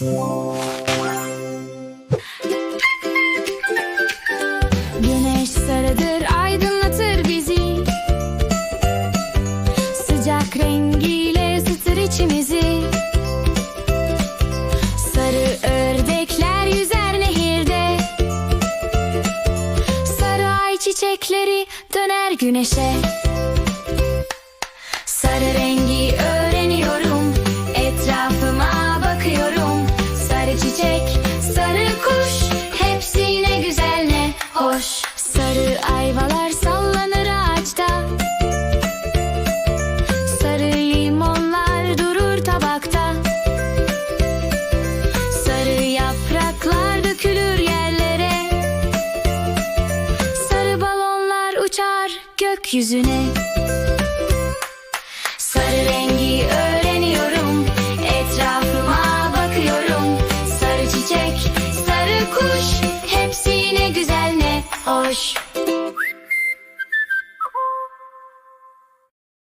Güneş sarıdır aydınlatır bizi. Sıcak rengiyle ısıtır içimizi. Sarı ördekler yüzer nehirde. Sarı ay çiçekleri döner güneşe Sarı ayvalar sallanır ağaçta. Sarı limonlar durur tabakta. Sarı yapraklar dökülür yerlere. Sarı balonlar uçar gökyüzüne. Sarı rengi öğreniyorum Etrafıma bakıyorum. Sarı çiçek, sarı kuş Hush.